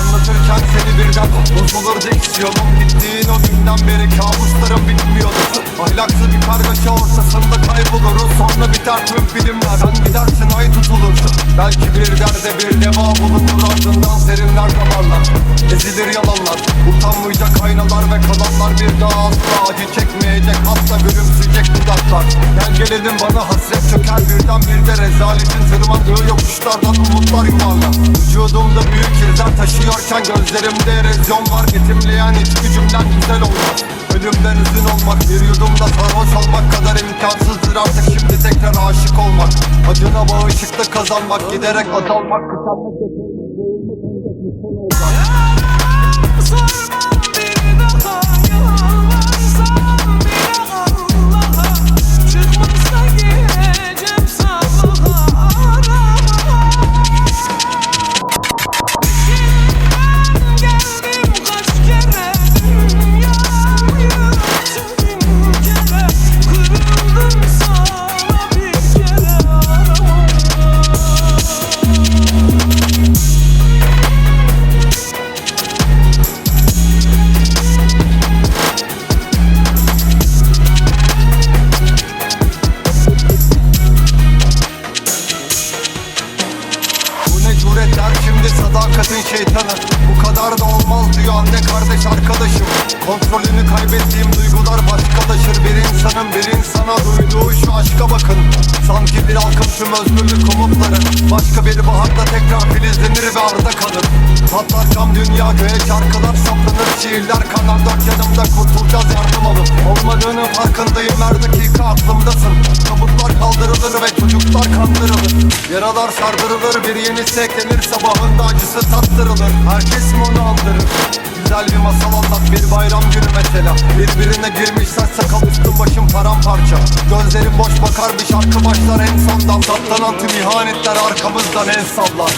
Anlatırken seni birden bozulurdu iksiyonum Gittiğin o günden beri kabuslarım bitmiyordu Ahlaklı bir kargaşa ortasında kayboluruz. Sonra biter tüm filmler Sen gidersin ay tutulursun Belki bir derde bir deva bulunur Ardından serinler kabarlar. Ezilir yalanlar Utanmayacak aynalar ve kalanlar Bir daha asla acı çekmeyecek. Asla gülümseyecek dudak dudaklar Gel gelelim bana hasret. Çöker Birden bir de rezaletin tırmandığı yokuşlardan umutlar yuvarlar Vücudumda büyük izler taşıyorken Gözlerimde erozyon var. Betimleyen hiç gücümden güzel olmaz. Ölümden üzün olmak Bir yudumda sarhoş olmak kadar imkansızdır. Artık Şimdi tekrar aşık olmak Acına bağışıklık kazanmak Giderek azalmak Kısalmak sadakatin şeytanı. Bu kadar da olmaz diyor anne kardeş arkadaşım. Kontrolünü kaybettiğim duygular başkalaşır. Bir insanın bir insana duyduğu şu aşka bakın. Sanki bir halkın tüm özgürlük umutları Başka bir baharda tekrar filizlenir ve arda kalır. Patlar dünya göğe şarkılar saplanır Şiirler kanar yanımda kurtulacağız yardım alıp Olmadığının farkındayım her dakika aklımdasın. Tabutlar kaldırılır ve çocuklar kandırılır. Yaralar sardırılır bir yenisi eklenir Sabahında acısı tattırılır. Herkes mi onu andırır Güzel bir masal anlat bir bayram günü mesela. Birbirine girmiş saç sakal üstüm başım paramparça. Gözlerim boş bakar bir şarkı başlar en sondan Saptanan tüm ihanetler arkamızdan el sallar